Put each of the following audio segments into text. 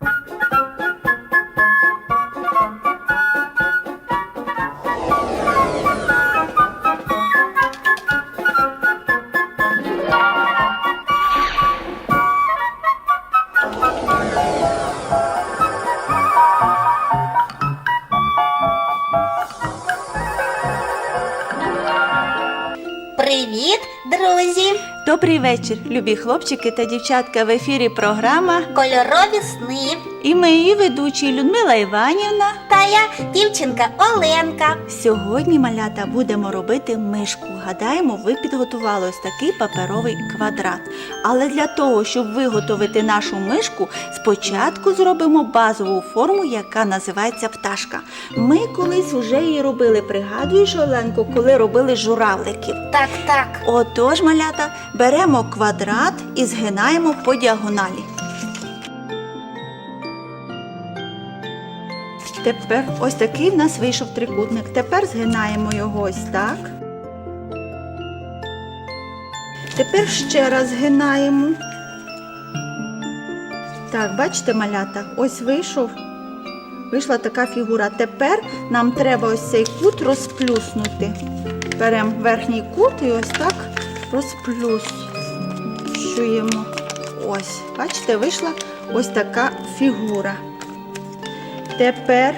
Привіт, вечір, любі хлопчики та дівчатка. В ефірі програма. Кольорові сни. І ми її ведучі Людмила Іванівна. Та я дівчинка Оленка. Сьогодні, малята, будемо робити мишку. Гадаємо, ви підготували ось такий паперовий квадрат. Але для того, щоб виготовити нашу мишку, спочатку зробимо базову форму, яка називається пташка. Ми колись вже її робили. Пригадуєш, Оленко, коли робили журавликів. Так, так. Отож, малята, беремо квадрат і згинаємо по діагоналі. Тепер ось такий в нас вийшов трикутник. Тепер згинаємо його ось так. Тепер ще раз згинаємо. Так, бачите, малята, ось вийшов. Вийшла така фігура. Тепер нам треба ось цей кут розплюснути. Беремо верхній кут і ось так розплющуємо. Ось, бачите, вийшла ось така фігура. Тепер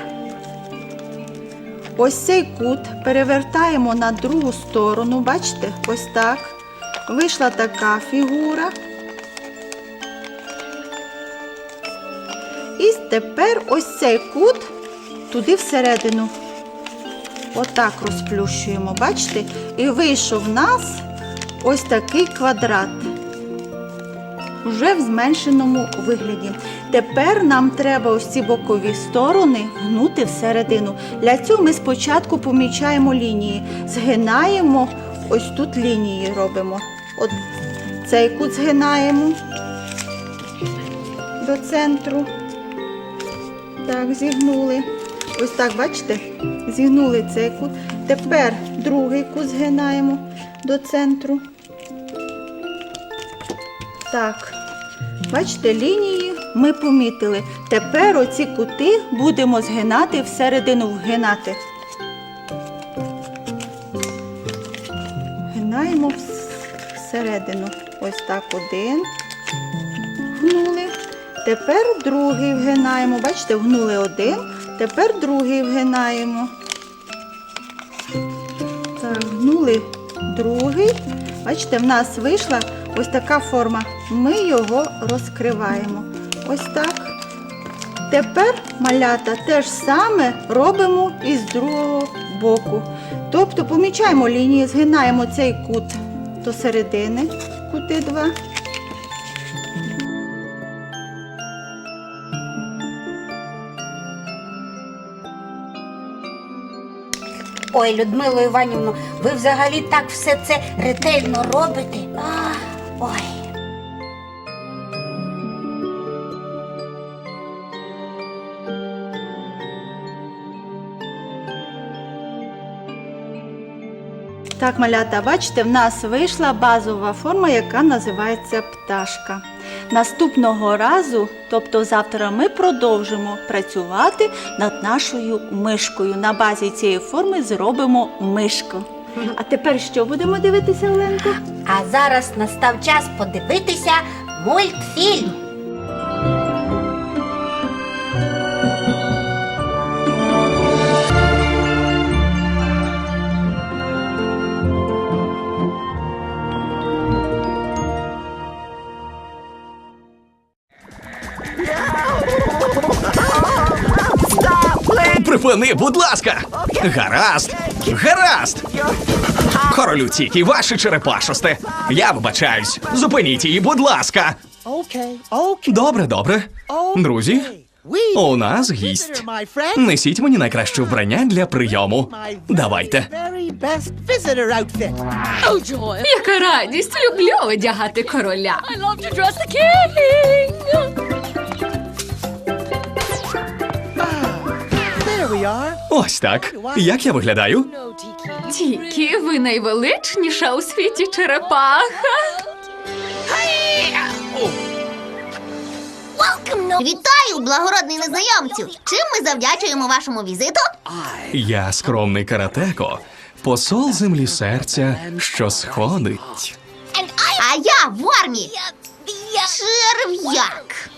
ось цей кут перевертаємо на другу сторону. Бачите, ось так. Вийшла така фігура. І тепер ось цей кут туди всередину. Отак розплющуємо, бачите? І вийшов в нас ось такий квадрат. Уже в зменшеному вигляді. Тепер нам треба ось ці бокові сторони гнути всередину. Для цього ми спочатку помічаємо лінії. Згинаємо, ось тут лінії робимо. От цей кут згинаємо до центру. Так, зігнули. Ось так, бачите? Зігнули цей кут. Тепер другий кут згинаємо до центру. Так. Бачите, лінії ми помітили. Тепер оці кути будемо згинати всередину вгинати. Гинаємо всередину. Ось так один. Гнули. Тепер другий вгинаємо. Бачите, вгнули один. Тепер другий вгинаємо. Так, гнули другий. Бачите, в нас вийшла ось така форма. Ми його розкриваємо. Ось так. Тепер малята те ж саме робимо і з другого боку. Тобто помічаємо лінії, згинаємо цей кут до середини, кути два. Ой, Людмило Іванівно, ви взагалі так все це ретельно робите. А, ой. Так, малята, бачите, в нас вийшла базова форма, яка називається пташка. Наступного разу, тобто завтра, ми продовжимо працювати над нашою мишкою. На базі цієї форми зробимо мишку. А тепер що будемо дивитися, Оленко? А зараз настав час подивитися мультфільм. Припини, будь ласка. Гаразд, гаразд. Королю Тікі, ваше черепашосте. Я вибачаюсь. Зупиніть її, будь ласка. Добре, добре. Друзі, у нас гість. Несіть мені найкраще вбрання для прийому. Давайте. outfit. Яка радість! Люблю одягати короля. Are. Ось так. Як я виглядаю? Тільки ви найвеличніша у світі черепаха. Вітаю, благородний незнайомцю! Чим ми завдячуємо вашому візиту? Я скромний каратеко, посол землі серця, що сходить. А я в армії. Черв'як.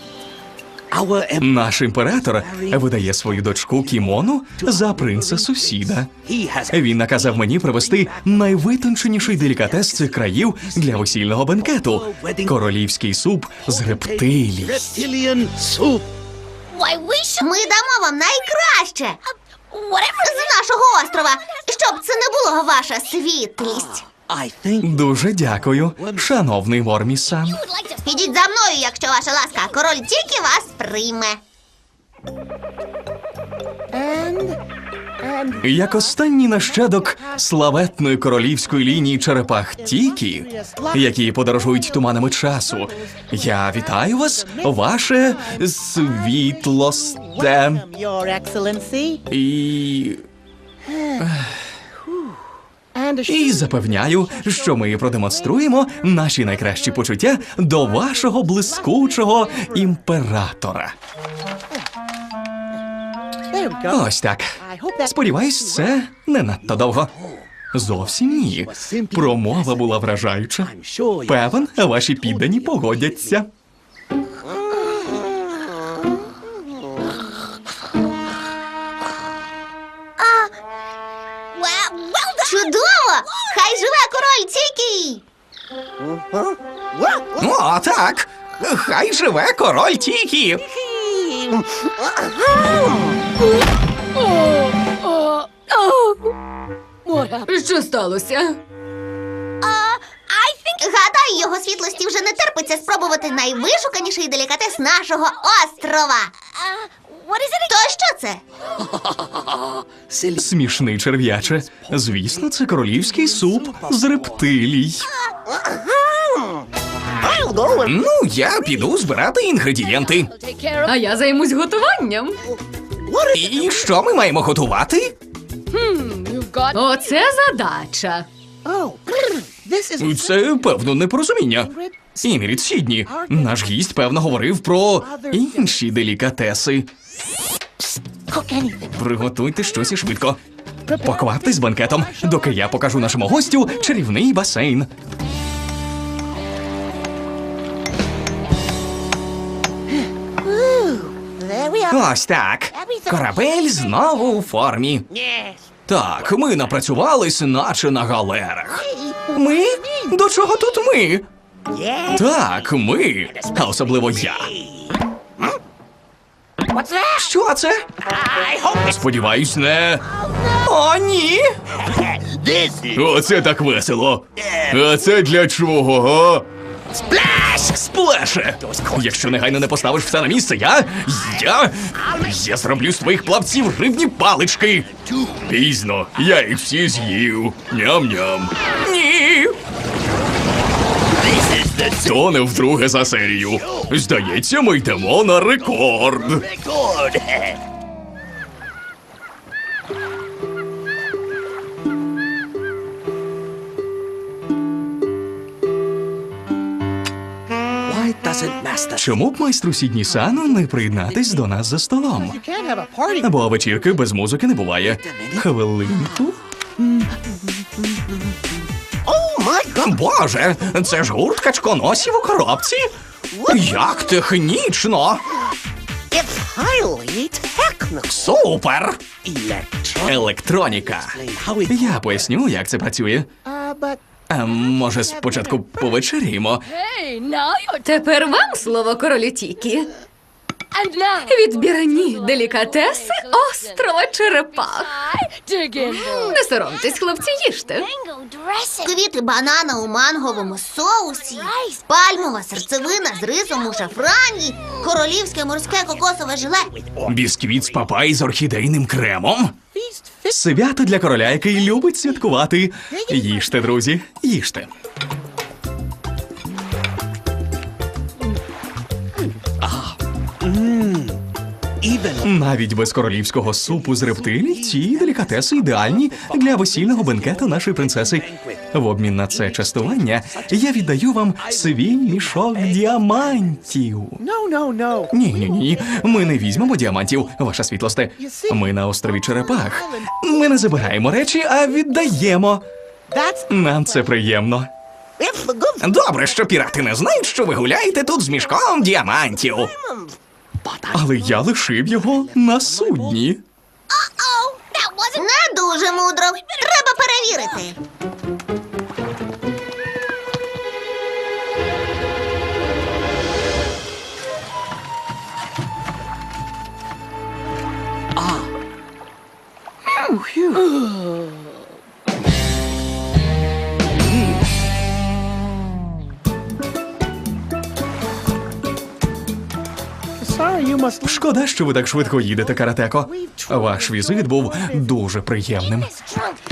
Наш імператор видає свою дочку Кімону за принца сусіда. Він наказав мені привезти найвитонченіший делікатес цих країв для весільного бенкету королівський суп з рептилій. Ми дамо вам найкраще з нашого острова, щоб це не було ваша світлість. I think Дуже дякую, шановний Вормісан. Ідіть за мною, якщо ваша ласка, король тільки вас прийме. Як останній нащадок славетної королівської лінії черепах Тікі, які подорожують туманами часу, я вітаю вас, ваше світлосте і. І запевняю, що ми продемонструємо наші найкращі почуття до вашого блискучого імператора. Ось так. Сподіваюсь, це не надто довго. Зовсім ні. Промова була вражаюча. Певен, ваші піддані погодяться. О, так. Хай живе король Тікі. Що сталося? Гадаю, його світлості вже не терпиться спробувати найвишуканіший делікатес нашого острова. То що це? Смішний черв'яче. Звісно, це королівський суп з рептилій. Ну, я піду збирати інгредієнти. А я займусь готуванням. І що ми маємо готувати? Оце задача. Oh, Це певно непорозуміння. Інгрід Сідні, наш гість певно говорив про інші делікатеси. Приготуйте щось і швидко. Покваптесь з банкетом, доки я покажу нашому гостю чарівний басейн. Ось так. Корабель знову у формі. Так, ми напрацювались, наче на галерах. Ми? До чого тут ми? Так, ми. А особливо я. Що це? Сподіваюсь, не. О, ні. Оце так весело. А це для чого? га? Сплеш! Сплеше! Якщо негайно не поставиш все на місце, я. Я. Я зроблю з твоїх плавців рибні палички. Пізно, я їх всі з'їв. Ням-ням. Ні. То не вдруге за серію. Здається, ми йдемо на рекорд. Good. Чому б майстру Сідні Сану не приєднатись до нас за столом? Бо вечірки без музики не буває. Хвилинку. Боже, це ж гурт качконосів у коробці. Як технічно! Супер! Електроніка. Я поясню, як це працює. Uh, А може, спочатку повечеряємо? Тепер вам слово королю Тікі. Відбірні делікатеси острова Черепах. Не соромтесь, хлопці, їжте. Квіти банана у манговому соусі, пальмова серцевина з рисом у шафрані, королівське морське кокосове желе. Бісквіт з папай з орхідейним кремом. Свято для короля, який любить святкувати. Їжте, друзі, їжте. Навіть без королівського супу з рептилій ці делікатеси ідеальні для весільного бенкету нашої принцеси. В обмін на це частування я віддаю вам свій мішок діамантів. Ні, ні, ні. Ми не візьмемо діамантів, ваша світлосте. Ми на острові Черепах. Ми не забираємо речі, а віддаємо. Нам це приємно. Добре, що пірати не знають, що ви гуляєте тут з мішком діамантів. Але я лишив його на судні. Не дуже мудро. Треба перевірити. sorry Шкода, що ви так швидко їдете, каратеко. Ваш візит був дуже приємним.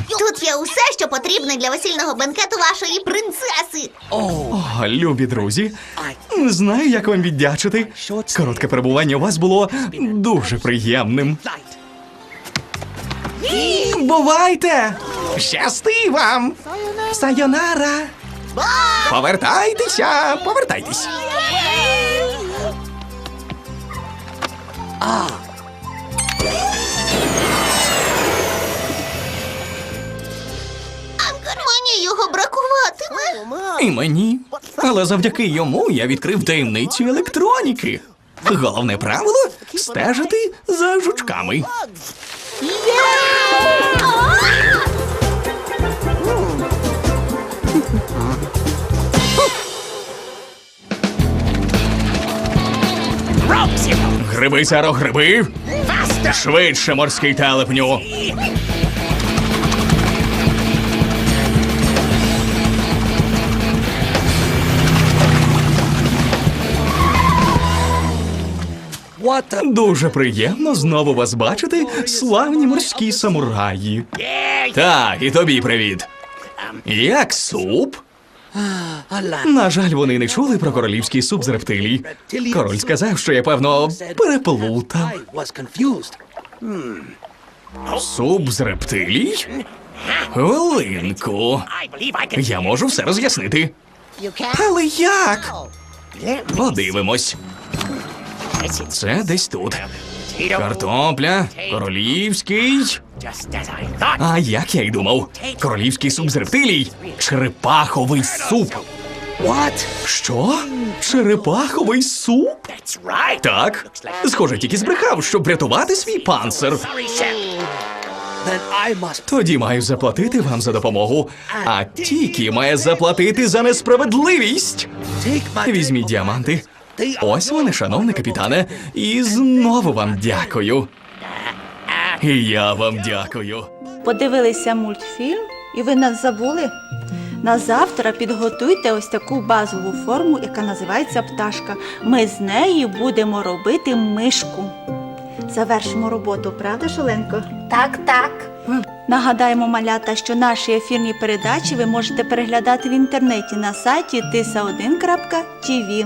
Тут є усе, що потрібно для весільного бенкету вашої принцеси. О, любі друзі, не знаю, як вам віддячити. Коротке перебування у вас було дуже приємним. Бувайте! Щасти вам! Сайонара! Повертайтеся, повертайтесь. Мені його бракуватиме. І мені. Але завдяки йому я відкрив таємницю електроніки. Головне правило стежити за жучками. Гриби, Саро, гриби! Швидше морський телепню! Дуже приємно знову вас бачити, славні морські самураї. Так, і тобі привіт. Як суп? На жаль, вони не чули про королівський суп з рептилій. Король сказав, що я, певно, переплутав. Суп з рептилій? Хвилинку. Я можу все роз'яснити. Але як? Подивимось. Це десь тут. Картопля, королівський. А як я й думав, королівський суп з рептилій. Черепаховий суп. What? Що? Черепаховий суп? Так. Схоже, тільки збрехав, щоб врятувати свій панцир. Тоді маю заплатити вам за допомогу. А Тікі має заплатити за несправедливість. Візьміть діаманти. Ось вони, шановний капітане, і знову вам дякую. І я вам дякую. Подивилися мультфільм і ви нас забули? На завтра підготуйте ось таку базову форму, яка називається пташка. Ми з неї будемо робити мишку. Завершимо роботу, правда, Шоленко? Так, так. Нагадаємо, малята, що наші ефірні передачі ви можете переглядати в інтернеті на сайті tisa1.tv.